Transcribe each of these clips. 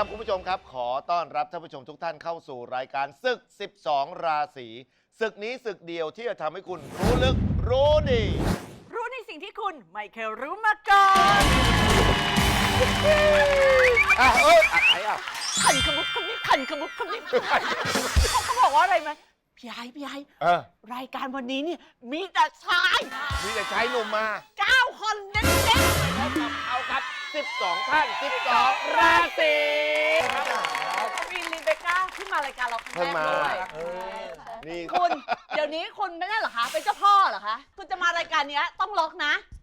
ครับคุณผู้ชมครับ ขอต้อนรับท่านผู้ชมทุกท่านเข้าสู่รายการศึก 12 ราศีศึกนี้ศึกเดียวที่จะทำให้คุณรู้ลึกรู้ดี รู้ในสิ่งที่คุณไม่เคยรู้มาก่อนอะเอ้ยอะไรอะขันขมุกขมิบขันขมุกขมิบเขาเขาบอกว่าอะไรไหมพี่ไอ้พี่ไอ้เออรายการวันนี้เนี่ยมีแต่ชายมีแต่ใช้หนุ่มมาเก้าคนเน้น เอาครับ 12 ท่าน 12 ราศีๆมีลิเบก้าขึ้นมารายการเราครั้งเพิ่งแรกมาด้วยนี่คุณ เดี๋ยวนี้คุณไม่ได้เหรอคะ เป็นเจ้าพ่อเหรอคะ คุณจะมารายการเนี้ยต้องล็อกนะเออ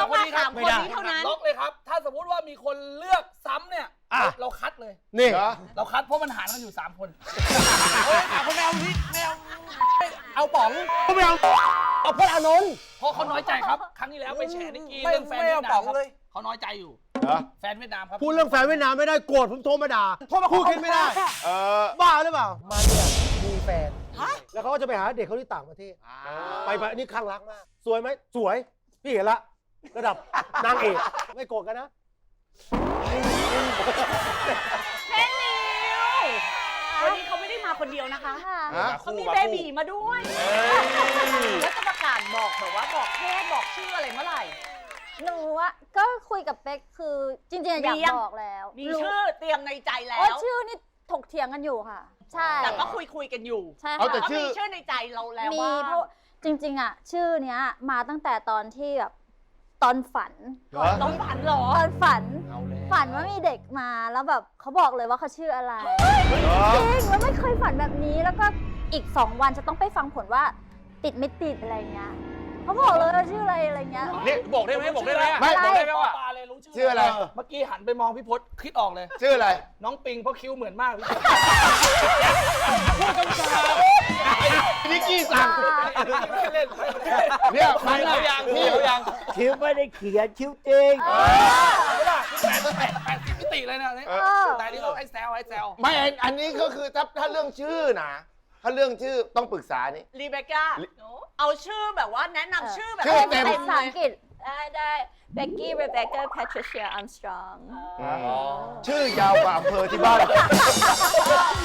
ต้องมาสามคนนี้เท่านั้น ล็อกเลยครับ ถ้าสมมติว่ามีคนเลือกซ้ำเนี่ย อะ เราคัดเลย นี่เหรอเราคัดเพราะมันหารกันอยู่ 3 คนเฮ้ยสามคนไม่เอานี่ไม่เอาเอาป๋องไม่เอาเอาพลอานนท์ เพราะเขาน้อยใจครับ ครั้งที่แล้วไปแฉนิกกี้ไม่เรื่องแฟนไม่เวียเอาดนาป๋มองครับเลย เขาน้อยใจอยู่เหรอ แฟนเวียดนามครับพูดเรื่องแฟนเวียดนามไม่ได้โกรธผมโทรมาด่าพูดกันไม่ได้เออบ้าหรือเปล่า มาเนี่ยมีแฟนแล้วเขาก็จะไปหาเด็กเขาที่ต่างประเทศ ไปไปนี่ข้างรักมาก สวยไหมสวย พี่เห็นละ ระดับนางเอกไม่โกรธกันนะ แม่นิววันนี้เขาไม่ได้มาคนเดียวนะคะฮะ เขามีเบบีมาด้วย แล้วจะประกาศบอกแบบว่าบอกเพศบอกชื่ออะไรเมื่อไหร่ หนูว่าก็คุยกับเป๊กคือจริงๆอะอยากมียัง บอกแล้วมีรู้ชื่อเตรียมในใจแล้โอ้วชื่อนี่ถกเถียงกันอยู่ค่ะ ใช่แต่ก็คุยคุยๆกันอยู่ใช่เอาแต่ ค่ะเขามีชื่อในใจเราแล้วมีว่าเพราะจริง ๆอะชื่อเนี้ยมาตั้งแต่ตอนที่แบบ ตอนฝันเหรอต้องฝันเหรอ ตอนฝัน เอาแล้วฝันว่ามีเด็กมาแล้วแบบเขาบอกเลยว่าเขาชื่ออะไรเหรอจริงแล้วไม่เคยฝันแบบนี้แล้วก็อีกสองวันจะต้องไปฟังผลว่า ติดไม่ติดอะไรเงี้ยเขาบอกเลยว่าชื่ออะไรอะไรเงี้ยนี่บอกได้ไหมบอกได้ไหมไม่อะไรบอกได้ไหมว่าปลาเลยรู้ ชื่อชื่ออะไร เมื่อกี้หันไปมองพี่พศคิดออกเลย ชื่ออะไร น้องปิงเพราะคิ้วเหมือนมากพี่พศนิกกี้สั่งเล่นเนี่ยใครเขายังนี่เขายังคิ้วไม่ได้เขียนคิ้วจริงไม่ได้แปดแปดแปดสิบมิติเลยนะเนี่ยเอเออแต่อันนี่เราให้แซวให้แซวไม่อันอันนี้ก็คือถ้าถ้าเรื่องชื่อนะถ้าเรื่องชื่อต้องปรึกษานี่รีเบคก้าเอาชื่อแบบว่าแนะนำชื่อแบบชื่อเต็มภาษาอังกฤษ ได้ได้เบกกี้เรเบคก้าแพทริเซียอัมสตรองชื่อยาวกว่าอำเภอที่บ้าน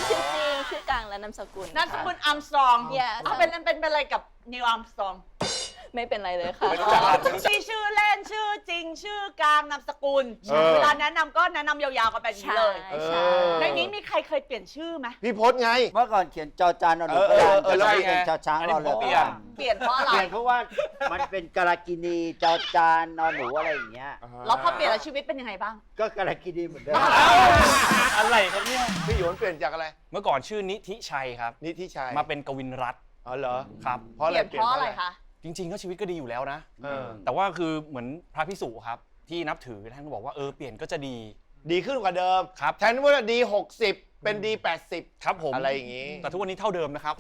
ชื่อจริงชื่อกลางและนามสกุลนามสกุลอัมสตรอง Yes เอาเป็นเป็นเป็นอะไรกับนิวอัมสตรอง ไม่เป็นไรเลยค่ะชื่อชื่อเล่นชื่อจริง ชื่อกลางนามสกุลเออ เวลาแนะนำก็แนะนำยาวๆกันแบบนี้ใช่เลย ใช่เออ ในนี้มีใครเคยเปลี่ยนชื่อไหมพี่พศไง เมื่อก่อนเขียนจอจานเอาหนูเออเออเออก็แล้วได้เป็นชอช้างอันนี้เราเลยผมเปลี่ยน เปลี่ยนเพราะอะไรเปลี่ยนเพราะว่ามันเป็นกาลากินีจอจานนอนหนูอะไรอย่างเงี้ย แล้วพอเปลี่ยนแล้วชีวิตเป็นยังไงบ้าง ก็กาลากินีเหมือนเดิมอะไรครับเนี่ยพี่หยวนเปลี่ยนจากอะไรเมื่อก่อนชื่อนิธิชัยครับ นิธิชัยมาเป็นกวินรัตน์อ๋อเหรอครับ เพราะเปอะไรลี่ยนเพราะอะไรคะ จริง ๆ ก็ชีวิตก็ดีอยู่แล้วนะ เออ แต่ว่าคือเหมือนพระพิสุครับ ที่นับถือท่านก็บอกว่าเออเปลี่ยนก็จะดี ดีขึ้นกว่าเดิมครับ แทนว่าดี 60 เป็นดี 80 ครับผมอะไรอย่างงี้ แต่ทุกวันนี้เท่าเดิมนะครับ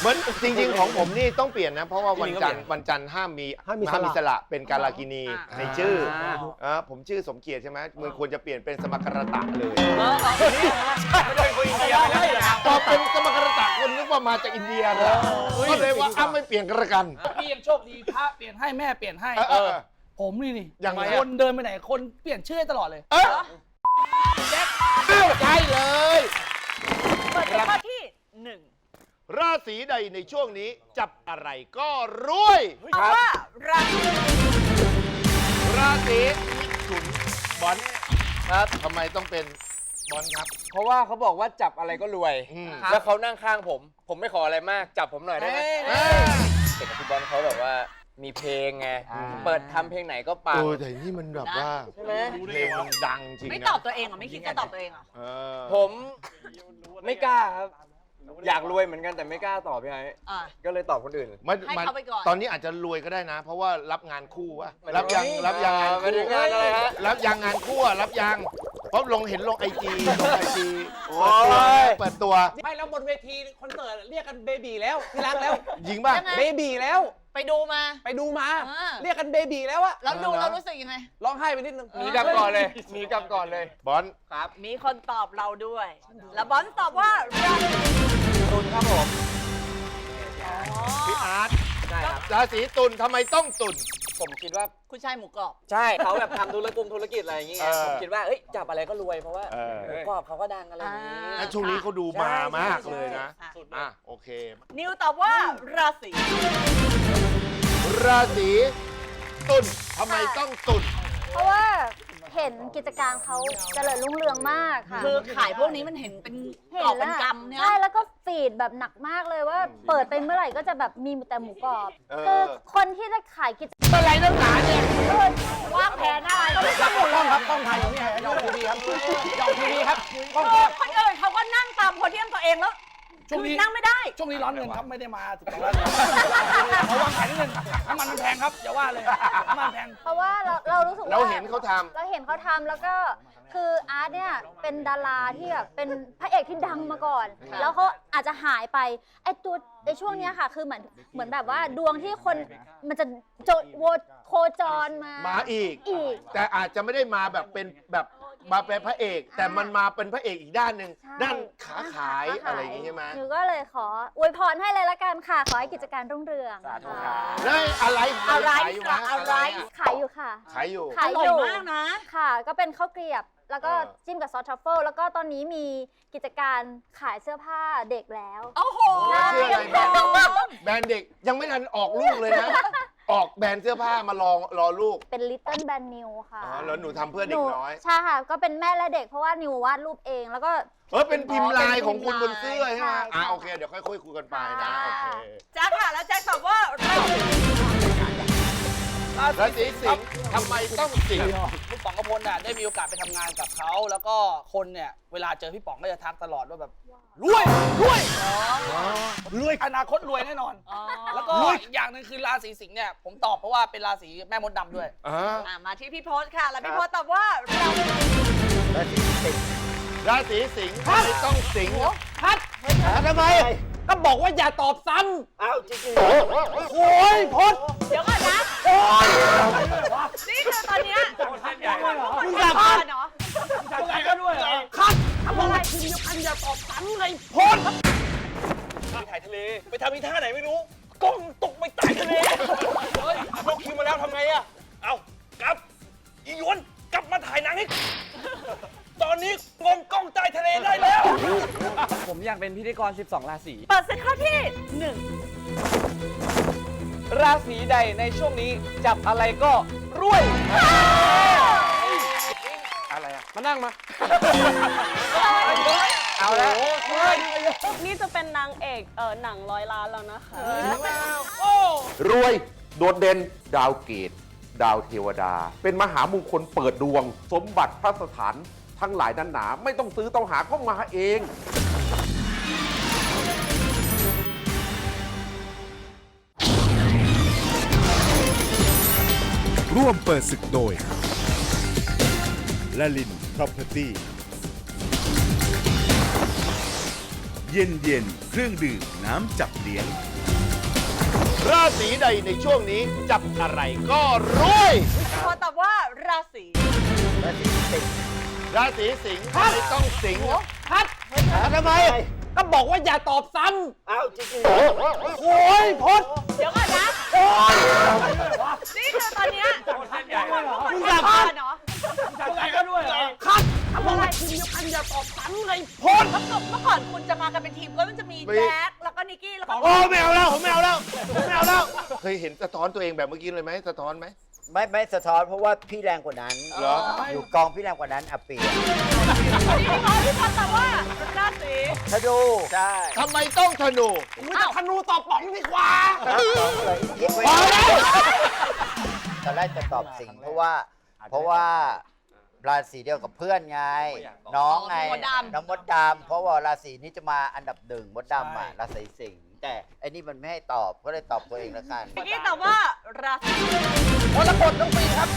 เหมือนจริงๆของผมนี่ต้องเปลี่ยนนะ เพราะว่าวันจันทร์จริงๆก็เปลี่ยนวันจันทร์ห้ามมีห้ามมีสระสระเป็นการากินีอ่าในชื่ออ่าอ่าผมชื่อสมเกียรติใช่ไหมมันควรจะเปลี่ยนเป็นสมการตะเลยไม่ได้คุยอินเดียไม่ได้ครับพอเป็นสมการตะคนนึกว่ามาจากอินเดียเลยก็เลยว่าอ้าไม่เปลี่ยนกันละกันพี่ยังโชคดีพระเปลี่ยนให้แม่เปลี่ยนให้เออเออผมนี่นี่ยังไงอะคนเดินไปไหนคนเปลี่ยนชื่อให้ตลอดเลยเออ ใช่เลย เปิดข้อที่หนึ่งราศีใดในช่วงนี้จับอะไรก็รวย เอาว่าราศีราศีมิถุนบอลครับทำไมต้องเป็นบอลครับ เพราะว่าเขาบอกว่าจับอะไรก็รวย อืม แล้วเขานั่งข้างผม ผมไม่ขออะไรมาก จับผมหน่อยได้ไหมเอ้ยเห็นพี่บอลเขาแบบว่า มีเพลงไง เปิดทำเพลงไหนก็ปัง โอ้แต่นี่มันแบบว่าใช่ไหม เพลงมันดังจริงนะไม่ตอบตัวเองเหรอไม่คิดจะตอบตัวเองเหรอเออผมไม่กล้าครับ อยากรวยเหมือนกันแต่ไม่กล้าตอบพี่ไอ้อ่าก็เลยตอบคนอื่น มันให้มันเขาไปก่อน ตอนนี้อาจจะรวยก็ได้นะ เพราะว่ารับงานคู่วะรับยังรับยังงานไม่คู่ได้งานอะไรฮะ รับยังงานคู่อะรับยัง เพราะลงเห็นลงไอจีลงไอจีโอ้เปิดตัวยไม่แล้วบนเวทีคอนเสิร์ตเรียกกันเบบีแล้วที่รักแล้วยิงป่ะ ยังไง เบบีแล้ว ไปดูมา ไปดูมา อ่า เรียกกันเบบีแล้วอะแล้วดูเออเรารู้สึกยังไง ร้องไห้ไปนิดนึงหนีกลับก่อนเลยหนีกลับก่อนเลย บอลมีคนตอบเราด้วย แล้วบอลตอบว่าราศีตุนครับผมพี่อาร์ตใช่ครับราศีตุลทำไมต้องตุล ผมคิดว่าคุณชายหมูกรอบ ใช่เขาแบบทำธุรกุมธุรกิจอะไรอย่างเงี้ยเออ ผมคิดว่าเอ้ยจับอะไรก็รวยเพราะว่าเออหมูกรอบเขาก็ดังอะไรอย่างงี้ อ่าไอ้ช่วงนี้เขาดูมามากเลยนะอะอะ โอเค นิวตอบว่าราศีราศีตุลทำไมต้องตุลเพราะว่า เห็นกิจการเขาเจริญรุ่งเรืองมากค่ะคือขายพวกนี้มันเห็นเป็นเห็กรอบนเป็นแล้วกำเนี่ย ใช่แล้วก็ฟีดแบบหนักมากเลยว่า เปิดไปเมื่อไหร่ก็จะแบบมีแต่หมูกรอบเอคืออคนที่จะขายกิจอะไรนักหนาเนี่ยวางแผนอะไรครับกล้องครับกล้องถ่ายอยู่นี่ยองทีวีครับยองทีวีครับกล้องคือครับคนอื่นเขาก็นั่งตามโพเดียมตัวเองแล้ว ช่วงนี้คือนั่งไม่ได้ ช่วงนี้ร้อนเงินครับไม่ได้มาถึงร้านเขาวางแผนนิดนึงน้ำมันมันแพงครับอย่าว่าเลยน้ำมันแพง เพราะว่าเราเรารู้สึกว่าเราเห็นเขาทำ เราเห็นเขาทำแล้วก็คืออาร์ตเนี่ยเป็นดาราที่แบบเป็นพระเอกที่ดังมาก่อน แล้วเขาอาจจะหายไปไอตัวในช่วงเนี้ยค่ะ คือเหมือนเหมือนแบบว่าดวงที่คนมันจะโจโวโคจรมามาอีก อีก แต่อาจจะไม่ได้มาแบบเป็นแบบ มาเป็นพระเอก แต่มันมาเป็นพระเอกอีกด้านหนึ่งใช่ด้านขาขายอะไรอย่างงี้ใช่ไหมหนูก็เลยขออวยพรให้เลยละกันค่ะ ขอให้กิจการรุ่งเรืองสาธุค่ะครับแล้วอะไรอะไรขายอยู่นะอะไร ขายอยู่ค่ะ ขายอยู่ ขายออร่อยยู่มากนะ ค่ะ ก็เป็นข้าวเกรียบ แล้วก็เออ จิ้มกับซอสทรัฟเฟิลแล้วก็ตอนนี้มีกิจการขายเสื้อผ้าเด็กแล้ว โอ้โห ชื่ออะไรเดี๋ยวแบรนด์แบรนด์เด็กยังไม่ทันออกลูกเลยนะ ออกแบรนด์เสื้อผ้ามารอรอลูกเป็น Little Brand New ค่ะอ๋อแล้วหนูทำเพื่อเด็หนูกน้อย ใช่ค่ะ ก็เป็นแม่และเด็กเพราะว่านิววาดรูปเองแล้วก็ เออเป็นพิมพ์ลายของคุณเป็บนนพิมพ์เสื้อใช่ไหมลายอะใช่โอเค เดี๋ยวค่อยคุยคุยกันไปนะค่ะโอเคแจ็คค่ะ แล้วแจ็คตอบว่าราศีราศีสิงห์ทำไมต้องสิงห์พี่ ป๋องกระพลน่ะได้มีโอกาสไปทำงานกับเขาแล้วก็คนเนี่ยเวลาเจอพี่ป๋องก็จะทักตลอดว่าแบบรวยรวยรวยอนาคตรวยแน่นอนอ๋อแล้วก็อีกอย่างหนึ่งคือราศีสิงห์เนี่ยผมตอบเพราะว่าเป็นราศีแม่มดดำด้วย อ่าอะมาที่พี่โพสค่ะ แล้วพี่โพสตอบว่าราศีราศีสิงห์ทำไมต้องสิงห์ทำไม ก็บอกว่าอย่าตอบซ้อ้าวจริงโอ้ยพดเดี๋ยวก่อนนะนี่คือตอนเนี้ยคุณจะพาเนาะอะไรก็ด้วยเหรอคัดทำอะไรทีเดียวกันอย่าตอบซ้ำเลยพลไปถ่ายทะเล ไปทำอีท่าไหนไม่รู้กล้องตกไปใต้ทะเลเฮ้ยล็อกคิวมาแล้วทำไงอะเอากลับอีหยวนกลับมาถ่ายหนังให้ ตอนนี้งมกล้องใต้ทะเลได้แล้วำผมอยากเป็นพิธีกร 12 ราศี เปิดสินข้อที่หนึ่งราศีใดในช่วงนี้จับอะไรก็รวย อะไรอะ มานั่งมา เอาแล้วนี่จะเป็นนางเอกเออหนังร้อยล้านแล้วนะคะ รวยโดดเด่นดาวเกต ดาวเทวดา เป็นมหามงคลเปิดดวง สมบัติพระสถาน ทั้งหลายนั้นหนา ไม่ต้องซื้อต้องหาเข้ามาเองร่วมเปิดศึกโดยลลิน Property เย็นเย็นๆเครื่องดื่มน้ำจับเลี้ยง ราศีใดในช่วงนี้จับอะไรก็รวยพี่โพสตอบว่าราศีราศีสิงห์ ทำไมต้องสิงห์ทำไม ก็บอกว่าอย่าตอบซ้ๆอ้าวจริงโอ้ยพดเดี๋ยวก่อนนะนี่คือตอนเนี้ยคุณจะพาเนาะอะไรก็ด้วยเหรอคัดทำอะไรทีเดียวกันอย่าตอบซ้ำเลยเมื่อก่อนเมื่อก่อนคุณจะมากันเป็นทีมแล้วมันจะมีแจ็คแล้วก็นิกกี้แล้วก็โอ้ไม่เอาแล้วผมไม่เอาแล้วผมไม่เอาแล้ว เคยเห็นสะท้อนตัวเองแบบเมื่อกี้เลยไหมสะท้อนไหม ไม่ไม่สะท้อนเพราะว่าพี่แรงกว่านั้น เหรอ อยู่กองพี่แรงกว่านั้นอะเปียพี่โพสพี่โพสตอบว่าราศีถ้าดูใช่ทำไมต้องธนูมึงจะธนูตอบป๋องดีกว่ายิงไว้ตอนแรกจะตอบสิงห์เพราะว่า เพราะว่าราศีเดียวกับเพื่อนไง น้องไงมดดำน้องมดดำเพราะว่าราศีนี้จะมาอันดับหนึ่งมดดำอะราศีสิงห์ แต่ไอ้นี่มันไม่ให้ตอบก็เลยตอบตัวเองแล้วกันนิกกี้ตอบว่าราศีมรกตต้องปีครับ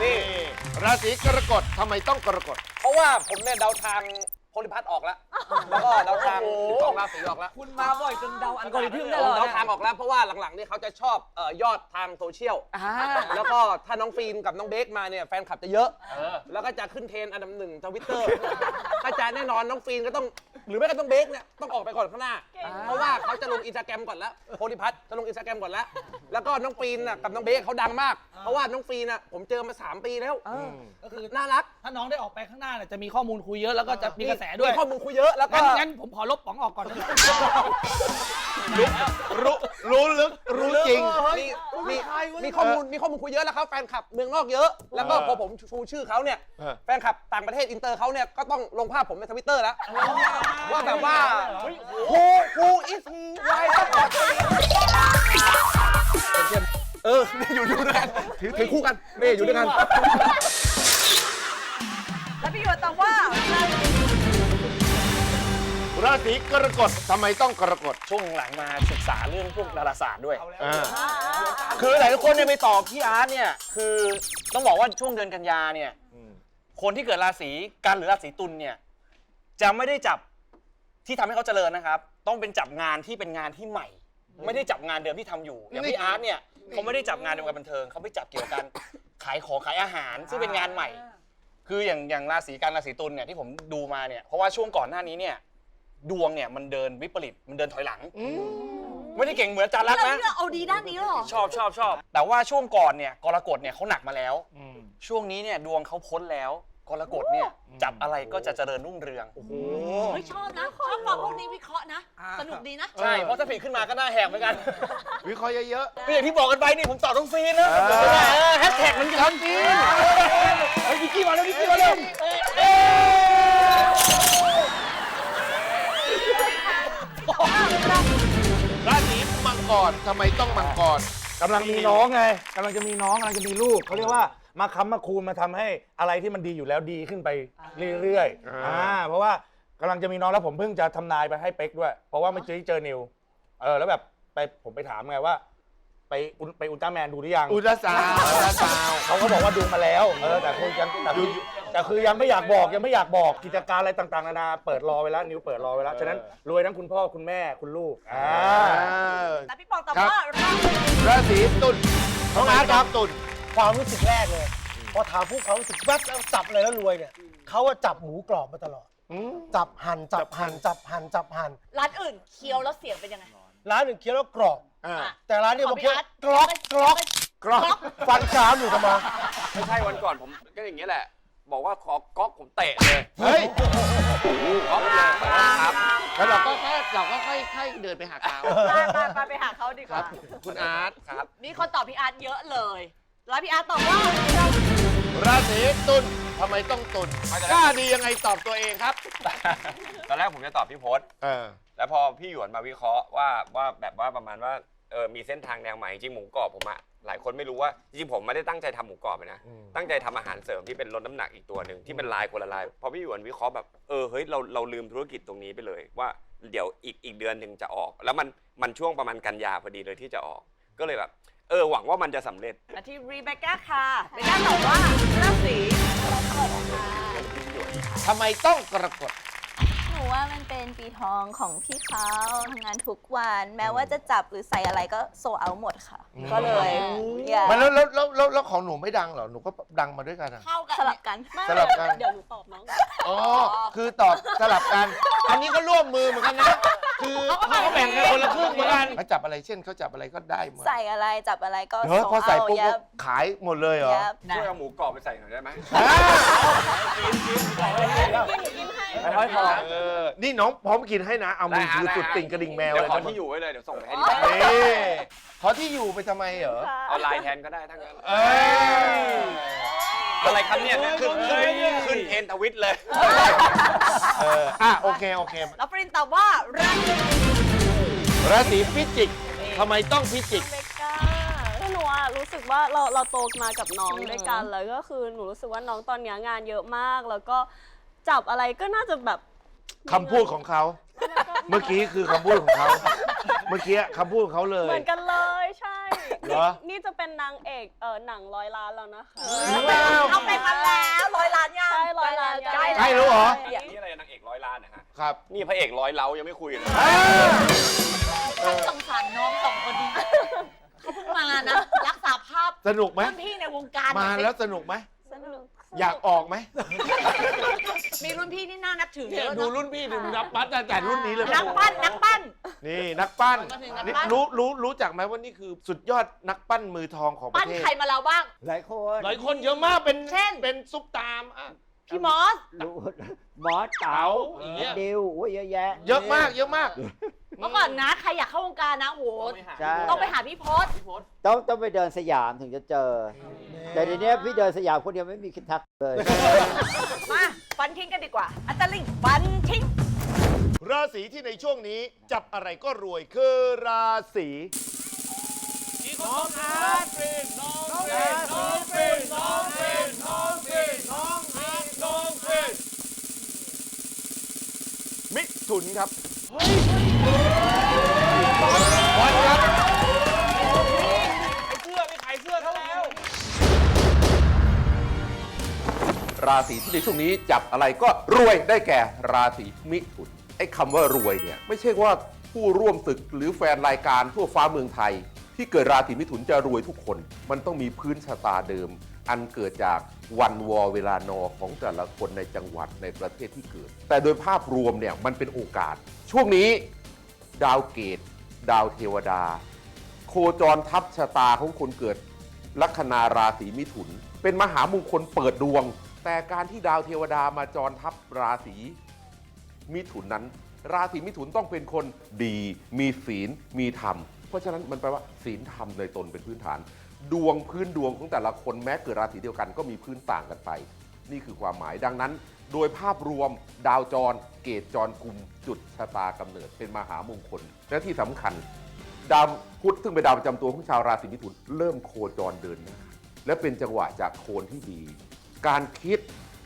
นี่ ราศีกรกฎทำไมต้องกรกฎำเพราะว่าผมเนี่ยเดาทางโพลิพัทออกแล้ว แล้วก็เดาทางสองราศีออกแล้วคุณมาบ่อยจนเดาอันกอริทึมได้เลยเดาทางออกแล้วเพราะว่าหลังๆนี่เขาจะชอบเอ่อยอดทางโซเชียลแล้วก็ถ้าน้องฟิล์มกับน้องเบคมาเนี่ยแฟนคลับจะเยอะ แล้วก็จะขึ้นเทรนด์อันดับหนึ่งทวิตเตอร์ถ้าจะแน่นอนน้องฟิล์มก็ต้อง หรือไม่ก็ต้องเบคเนี่ยต้องออกไปก่อนข้างหน้าเกเพราะว่าเขาจะลงอินสตาแกรมก่อนแล้วโพลิพัทจะลงอินสตาแกรมก่อนแล้ว แล้วก็น้องปีนน่ะกับน้องเบสเขาดังมาก เพราะว่าน้องปีนน่ะผมเจอมา3ปีแล้วก็คือน่ารักถ้าน้องได้ออกไปข้างหน้าเนี่ยจะมีข้อมูลคุยเยอะแล้วก็จะมีกระแสด้วย มีข้อมูลคุยเยอะแล้วก็งั้นงั้นผมขอลบป๋องออกก่อนนะรู้รู้ลึกรู้จริง มีมีมีข้อมูลมีข้อมูลคุยเยอะแล้วเขาแฟนคลับเมืองนอกเยอะ แล้วก็เออพอผมชูชื่อเขาเนี่ยเออแฟนคลับต่างประเทศอินเตอร์เขาเนี่ยก็ต้องลงภาพผมในทวิตเตอร์แล้วว่าแบบว่า who who is he why เออเนี่ยอยู่อยู่ด้วยกันถือถือคู่กันนี่อยู่ด้วยกัน แล้วพี่หยวนตอบว่า ราศีกรกฎทำไมต้องกรกฎช่วงหลังมาศึกษาเรื่องพวกดาราศาสตร์ด้วย อ่าคือหลายคนเนี่ยไปตอบพี่อาร์ตเนี่ยคือต้องบอกว่าช่วงเดือนกันยาเนี่ยคนที่เกิดราศีกันหรือราศีตุลเนี่ยจะไม่ได้จับที่ทำให้เขาเจริญนะครับ ต้องเป็นจับงานที่เป็นงานที่ใหม่ ไม่ได้จับงานเดิมที่ทำอยู่อย่างพี่อาร์ตเนี่ยเขาไม่ได้จับงานในวงการบันเทิงเขาไปจับเกี่ยวกับการ ขายของขายอาหาร ซึ่งเป็นงานใหม่ คืออย่างอย่างราศีกันราศีตุลเนี่ยที่ผมดูมาเนี่ยเพราะว่าช่วงก่อนหน้านี้เนี่ย ดวงเนี่ยมันเดินวิปริตมันเดินถอยหลัง ไม่ได้เก่งเหมือนอาจารย์รักษณ์นะเราเอาดีด้านนี้หรอ ชอบชอบชอบแต่ว่าช่วงก่อนเนี่ยกรกฎเนี่ยเขาหนักมาแล้ว ช่วงนี้เนี่ยดวงเขาพ้นแล้วกรกฎเนี่ยจับอะไรก็จะเจริญรุ่งเรืองเฮ้ยชอบนะ ชอบฟังพวกนี้วิเคราะห์นะ สนุกดีนะ ใช่ เพราะถ้าผิดขึ้นมาก็น่าแหกเหมือนกันวิเคราะห์เยอะก็อย่างที่บอกกันไปนี่ผมตอบต้องฟีนนะเออแฮชแท็กเหมือนกันฟีนเฮ้ยนิกกี้มาแล้วนิกกี้มาแล้ว รทำไมต้องมังกร กำลังมีน้องไงกำลังจะมีน้องกำลังจะมีลูกเขาเรียกว่ามาค้ำมาคูณมาทำให้อะไรที่มันดีอยู่แล้วดีขึ้นไปเรื่อยๆอ่าอ่าเพราะว่ากำลังจะมีน้องแล้วผมเพิ่งจะทำนายไปให้เป๊กด้วย เพราะว่าเมื่อกี้เจอนิวเออแล้วแบบไปผมไปถามไงว่า ไปอุลไปอุลตร้าแมนดูหรือยังอุลตราซาวด์อุลตราซาวด์เขาก็บอกว่าดูมาแล้วเออแต่คือยังแต่คือแต่คือยังไม่อยากบอกยังไม่อยากบอกกิจการอะไรต่างๆนานาเปิดรอไว้แล้วนิวเปิดรอไว้แล้วฉะนั้นรวยทั้งคุณพ่อคุณแม่คุณลูกอ่าแต่พี่ ปองตอบครับ ว่าราศีราศีตุลน้องอาร์ตครับตุลความรู้สึกแรกเลย พอถามพวกเขารู้สึกแวบแล้วจับอะไรแล้วรวยเนี่ยเขาว่าจับหมูกรอบมาตลอด จับหั่นจับหั่นจับหั่นจับหั่นร้านอื่นเคี้ยวแล้วเสียงเป็นยังไงร้านหนึ่งเคี้ยวแล้วกรอบ อ่าแต่ร้านนี้ขบอองกพี่เคี้ยวอาร์ตกรอบกรอบกรอบฟันกรามอยู่ทำไมไม่ใช่วันก่อนผมก็อย่างนี้แหละ บอกว่าขอก๊อกผมเตะเลยเฮ้ยก๊อกเลยครับ แล้วเราก็แค่เราก็ค่อยๆเดินไปหาเขาไปไปไปไปหาเขาดีกว่าคุณอาร์ตครับ มีคนตอบพี่อาร์ตเยอะเลย แล้วพี่อาร์ตตอบว่าราศีราศีตุลทำไมต้องตุลกล้าดียังไงตอบตัวเองครับ ตอนแรกผมจะตอบพี่พศเออ แล้วพอพี่หยวนมาวิเคราะห์ว่าว่าแบบว่าประมาณว่าเออมีเส้นทางแนวใหม่จริงๆหมูกรอบผมอะ หลายคนไม่รู้ว่าจริงๆผมไม่ได้ตั้งใจทำหมูกรอบเลยนะ อืม ตั้งใจทำอาหารเสริมที่เป็นลดน้ำหนักอีกตัวหนึ่งที่เป็นลายคนละลายพอพี่หยวนวิเคราะห์แบบเออเฮ้ยเราเราลืมธุรกิจตรงนี้ไปเลย ว่าเดี๋ยวอีกอีกเดือนหนึ่งจะออก แล้วมันมันช่วงประมาณกันยาพอดีเลยที่จะออก ก็เลยแบบเออหวังว่ามันจะสำเร็จมาที่รีเบคก้าค่ะเบคก้าตอบว่าราศีทำไมต้องกรกฎห นูว่ามันเป็นปีทองของพี่เขาทำงานทุกวัน แม้ว่าจะจับหรือใส่อะไรก็โซเอาหมดค่ะ ก็เลยอย่ามาแล้วแล้วแล้วแล้วแล้วของหนูไม่ดังเหรอ หนูก็ดังมาด้วยกันอะ เข้ากันสลับกัน สลับกัน เดี๋ยวหนูตอบน้องอ๋อ คือตอบสลับกัน อันนี้ก็ร่วมมือเหมือนกันนะ คือเขาก็แบ่งกันคนละครึ่งเหมือนกันเขาจับอะไรเช่นเขาจับอะไรก็ได้หมดใส่อะไรจับอะไรก็เฮ้ยโซพอใส่เอาปุ๊บยัก็บขายหมดเลยเหรอยับ ช่วยเอาหมูกรอบไปใส่หน่อยได้ไหม อ่า ไปห้อยคอ เออนี่น้องพร้อมกินให้นะ เอามือถือสุดติ่งกระดิ่งแมวเดี๋ยเลวยขอที่อยู่ไว้เลยเดี๋ยวส่งไปให้ดีนี่ขอที่อยู่ไปทำไมเหรอ เอาไลน์แทนก็ได้ทั้งนั้นเอ้ย อะไรครับเนี่ยขึ้นขึ้นขึ้นเทรนด์ทวิตเลย เออ อะ โอเค โอเค แล้วปรินตอบว่าราศีราศีพิจิกทำไมต้องพิจิก เบกก้าคือหนูอะรู้สึกว่าเราเราโตมากับน้องด้วยกันแล้วก็คือหนูรู้สึกว่าน้องตอนเนี้ยงานเยอะมาก แล้วก็ จับอะไรก็น่าจะแบบคำพูดของเขา เมื่อกี้คือคำพูดของเขา เมื่อกี้คำพูดของเขาเลย เหมือนกันเลยใช่เหรอ นี่จะเป็นนางเอกเออหนังร้อยล้านแล้วนะคะ เอาไปมาแล้วร้อยล้านยัง ใช่ร้อยล้านใกล้ใช่แล้วเหรอ นี่อะไรนางเอกร้อยล้านนะฮะ ครับนี่พระเอกร้อยเล้ายังไม่คุยเลย ฉันสงสารน้องสองคนนี้เขาเพิ่งมานะ รักษาภาพสนุกไหมรุ่นพี่ในวงการมาหน่อยสิแล้วสนุกไหม สนุก อยากออกไหมมีรุ่นพี่ที่น่านับถือเยอะดูเนอะรุ่นพี่ดูนับปัดแต่รุ่นนี้เลยนักปั้นนักปั้น นี่นักปั้นมาถึงนักนี่ปั้นรู้รู้รู้จักไหมว่านี่คือสุดยอดนักปั้นมือทองของปปั้นระเทศใครมาแล้วบ้าง หลายคน หลายคนเยอะมากเป็นเช่น เป็นซุปตามอะ พี่มอส รู้บอสเต๋าอย่างเงี้ย ดิวโอ้ยเยอะแยะ เยอะมาก เยอะมาก เมื่อก่อนนะ ใครอยากเข้าวงการนะโหใช่ ต้องไปหาพี่พศต้องต้องไปเดินสยามถึงจะเจอ แต่เดี๋ยวนี้พี่เดินสยามคนเดียวไม่มีคิดทักเลย มาฟันทิ้งกันดีกว่าอาจารย์ลิงฟันทิ้ง ราศีที่ในช่วงนี้จับอะไรก็รวยคือราศี มิถุนครับบอลครับไอ้เสื้อไม่ขายเสื้อเขาแล้ว ราศีที่ในช่วงนี้จับอะไรก็รวยได้แก่ราศีมิถุนไอ้คำว่ารวยเนี่ยไม่ใช่ว่าผู้ร่วมศึกหรือแฟนรายการทั่วฟ้าเมืองไทย ที่เกิดราศีมิถุนจะรวยทุกคน มันต้องมีพื้นชะตาเดิม อันเกิดจากวันวอเวลานอของแต่ละคนในจังหวัดในประเทศที่เกิด แต่โดยภาพรวมเนี่ยมันเป็นโอกาส ช่วงนี้ดาวเกต ดาวเทวดา โคจรทับชะตาของคนเกิดลัคนาราศีมิถุน เป็นมหามงคลเปิดดวง แต่การที่ดาวเทวดามาจรทับราศีมิถุนนั้น ราศีมิถุนต้องเป็นคนดี มีศีลมีธรรม เพราะฉะนั้นมันแปลว่าศีลธรรมในตนเป็นพื้นฐาน ดวงพื้นดวงของแต่ละคนแม้เกิดราศีเดียวกันก็มีพื้นต่างกันไป นี่คือความหมายดังนั้น โดยภาพรวมดาวจร เกตจรกลุ่มจุดชะตากำเนิดเป็นมหามงคล และที่สำคัญ ดาวพุธซึ่งเป็นดาวประจำตัวของชาวราศีมิถุน เริ่มโคจรเดินหน้าและเป็นจังหวะจากโคนที่ดี การคิด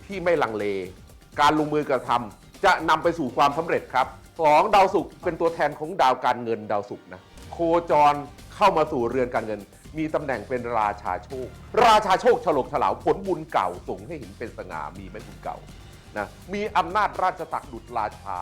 ที่ไม่ลังเล การลงมือกระทำจะนำไปสู่ความสำเร็จครับสองดาวศุกร์เป็นตัวแทนของดาวการเงินดาวศุกร์นะโคจรเข้ามาสู่เรือนการเงิน มีตำแหน่งเป็นราชาโชค ราชาโชคฉลกฉลาวผลบุญเก่าส่งให้เห็นเป็นสง่ามีไหมบุญเก่านะมีอำนาจราชศักดุจราชา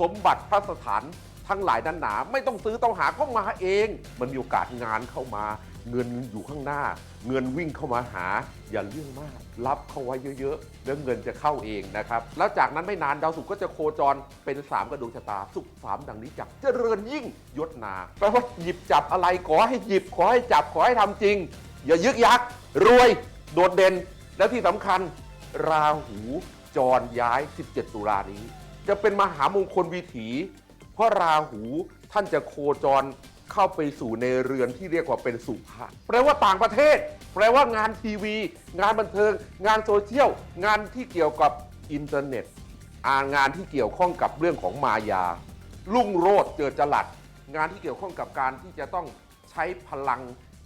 สมบัติพระสถานทั้งหลายนั้นหนา ไม่ต้องซื้อต้องหาเข้ามาเอง มันมีโอกาสงานเข้ามา เงินอยู่ข้างหน้า เงินวิ่งเข้ามาหา อย่าเรื่องมาก รับเข้าไว้เยอะๆแล้วเงินจะเข้าเองนะครับ แล้วจากนั้นไม่นานดาวศุกร์ก็จะโคจรเป็นสามกระดวงชะตา สุขสามดังนี้จักเจริญยิ่งยศนาแปลว่าหยิบจับอะไรขอให้หยิบขอให้จับขอให้ทำจริง อย่ายึกยักรวย โดดเด่นและที่สำคัญ ราหูจรย้าย 17 ตุลานี้ จะเป็นมหามงคลวิถี เพราะราหูท่านจะโคจร เข้าไปสู่ในเรือนที่เรียกว่าเป็นสุภะแปลว่าต่างประเทศ แปลว่างานทีวี งานบันเทิง งานโซเชียล งานที่เกี่ยวกับอินเทอร์เน็ตอ่างานที่เกี่ยวข้องกับเรื่องของมายา ลุ่งโรดเจอจลัด งานที่เกี่ยวข้องกับการที่จะต้องใช้พลัง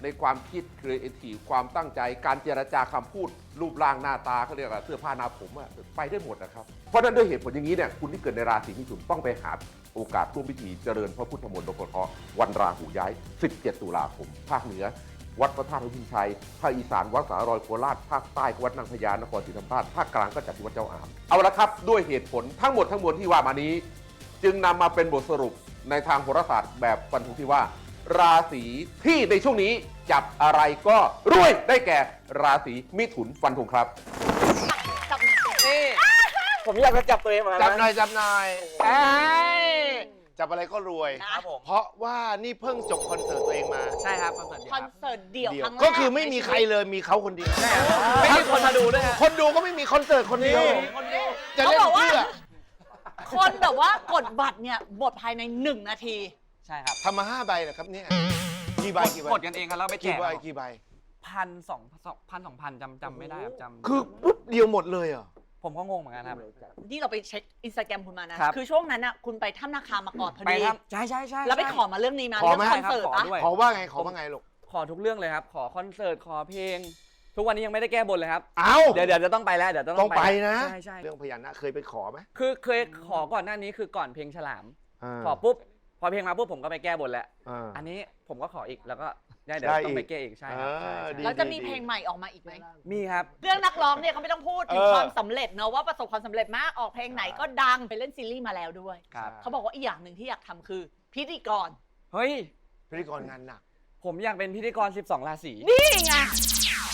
ในความคิดครีเอทีฟความตั้งใจ การเจรจาคำพูด รูปร่างหน้าตาเขาเรียกว่าเสื้อผ้าหน้าผมอะไปได้หมดนะครับ เพราะฉะนั้นด้วยเหตุผลอย่างนี้เนี่ยคุณที่เกิดในราศีมิถุนต้องไปหาโอกาสร่วมพิธีเจริญพระพุทธมนต์โดยเฉพาะวันราหูย้าย 17 ตุลาคม ภาคเหนือ วัดพระธาตุพิมชัย ภาคอีสานวัดสารอยโคราช ภาคใต้วัดนางพญานครศรีธรรมราช ภาคกลางก็จัดที่วัดเจ้าอาม เอาละครับ ด้วยเหตุผลทั้งหมดทั้งมวลที่ว่ามานี้ จึงนำมาเป็นบทสรุปในทางโหราศาสตร์แบบฟันธงที่ว่า ราศีที่ในช่วงนี้จับอะไรก็รวยได้แก่ราศีมิถุนฟันธงครับจับนี่ผมอยากจะจับตัวเองเหมือนจักับนหน่อยจับหน่อยเอ้ยจับอะไรก็รวย ครับผม เพราะว่านี่เพิ่งจบคอนเสิร์ตตัวเองมาใช่ครับคอนเสิร์ตเดียวคอนเสิร์ตเดี่ยวเดียวครั้งแรกก็คือไม่มีใครเลยมีเขาคนเดียวไม่มีคนมาดูด้วยฮะคนดูก็ไม่มีคอนเสิร์ตคนเดียวคนเดียวจะเขาเล่นบอกว่า เพื่อคนแบบว่ากดบัตรเนี่ยหมดภายในหนึ่งนาที ใช่ครับทำมาห้าใบนะครับเนี่ยกี่ใบกี่ใบกดกันเองครับแล้วไปแจกี่กใบกี่ใบ พันสองพันสองพันจำจำไม่ได้ครับจำคือปุ๊บเดียวหมดเลยเหรอ ผมก็งงเหมือนกันครับ นี่เราไปเช็คอินสตาแกรมคุณมานะครับคือช่วงนั้นอะคุณไปถ้ำนาคามาก่อนพอไปดี ครับใช่ใช่ใช่แล้วไปใช่ขอมาเรื่องนี้มาขอเรื่องไหมคอนเสิร์ตขออะด้วยขอว่าไงขอว่าไงลูกขอทุกเรื่องเลยครับ ขอคอนเสิร์ตขอเพลง ทุกวันนี้ยังไม่ได้แก้บนเลยครับ เอ้าเดี๋ยวเดี๋ยวจะต้องไปแล้วเดี๋ยวจะต้ต้อองงไปไปนะใช่ใช่เรื่องพญานาคเคยไปขอไหมคือเคยขอก่อนหน้านี้คือก่อนเพลงฉลามอ่าขอปุ๊บ พอเพลงมาปุ๊บผมก็ไปแก้บนแล้วอ่า อันนี้ผมก็ขออีกแล้วก็ได้เดี๋ยวได้ต้องไปอีกแก้อีกใช่ครับใช่เออใช่ดีแล้วจะมีเพลงใหม่ออกมาอีกไหม มีครับ เรื่องนักร้องเนี่ยเขาไม่ต้องพูดถึงเออ ความสำเร็จเนอะว่าประสบความสำเร็จมากออกเพลงไหนก็ดังไปเล่นซีรีส์มาแล้วด้วย ครับ เขาบอกว่าอีกอย่างหนึ่งที่อยากทำคือ พิธีกรเฮ้ย พิธีกรงานหนัก ผมอยากเป็นพิธีกร 12 ราศีนี่ไง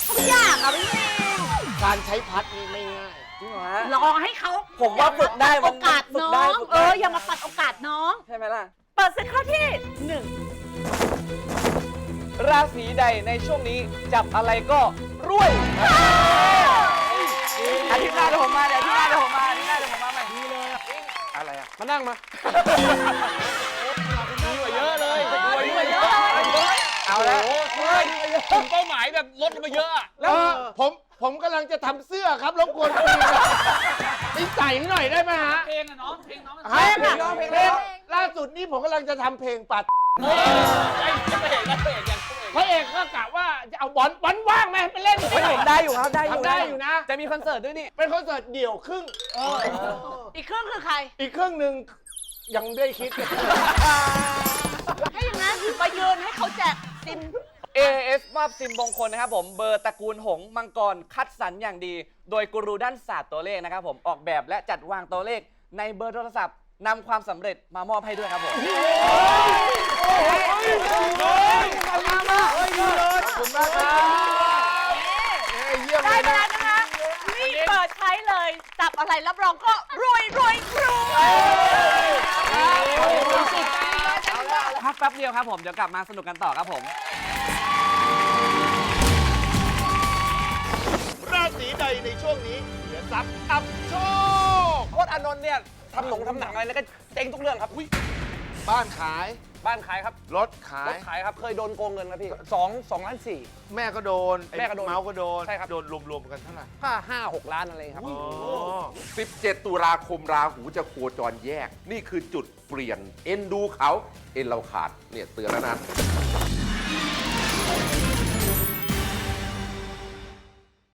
เขาไม่อยากอะพี่เองการใช้พัดนี่ไม่ง่าย จริงเหรอฮะ รอให้เขาผมว่าฝึกได้โอกาสฝึกน้ได้องฝึกเอได้ออย่ามาปัดโอกาสน้อง ใช่ไหมล่ะไปปิดสินข้อที่หนึ่งราศีใดในช่วงนี้จับอะไรก็รวยอาทิตย์หน้าเดี๋ยวผมมาเดี๋ยวอาทิตย์หน้าเดี๋ยวผมมาอาทิตย์หน้าเดี๋ยวผมมาใหม่ดีเลยอะไรอะมานั่งมาดีกว่าเยอะเลยดีกว่าเยอะเอาละถึงเป้าหมายแบบลดมาเยอะอะ แล้วผม ผมกำลังจะทำเสื้อครับรบกวนพี่นี่ใส่ให้หน่อยได้ไหมฮะเพลงอะน้องเพลงน้องฮะเพลงเพลงล่าสุดนี้ผมกำลังจะทำเพลงปัดไอ้ไม่เห็นนะไม่เห็นยังพระเอกก็กะว่าจะเอาบอลบอลว่างไหมไปเล่นไม่เห็นได้อยู่ครับได้อยู่ทำได้อยู่นะ จะมีคอนเสิร์ตด้วยนี่ เป็นคอนเสิร์ตเดี่ยวครึ่ง อีกครึ่งคือใคร อีกครึ่งหนึ่งยังไม่ได้คิดถ้าอย่างนั้นมายืนให้เขาแจกซิม AS มอบซิมมงคลนะครับผมเบอร์ตระกูลหงส์มังกรคัดสรรอย่างดี โดยกูรูด้านศาสตร์ตัวเลขนะครับผมออกแบบและจัดวางตัวเลขในเบอร์โทรศัพท์นำความสำเร็จมามอบให้ด้วยครับผมขอบคุณมากครับเยี่ยมได้ยไปนะแล้วนะคะนี่เปิดใช้เลย จับอะไรรับรองก็รวยรวยรวย พักแป๊บเดียวครับผม เดี๋ยวกลับมาสนุกกันต่อครับผม ราศีใดในช่วงนี้เสียทรัพย์อับโชค โคตรอานนท์เนี่ยทำหนงทำหนังอะไรแล้วก็เจ๊งทุกเรื่องครับ บ้านขาย บ้านขายครับรถขารย ถขายครับเคยโดนโกงเงินครับพี่สองสองล้านสี่ แม่ก็โดนไอ้แม่ก็โดนเมาส์ก็โดน ใช่ครับ โดนรวมๆกันเท่าไหร่ห้าห้าหกล้านอะไรครับ 17 ตุลาคมราหูจะโคจรแยก นี่คือจุดเปลี่ยน เอ็นดูเขา เอ็นเราขาดเนี่ยเตือนแล้วนะ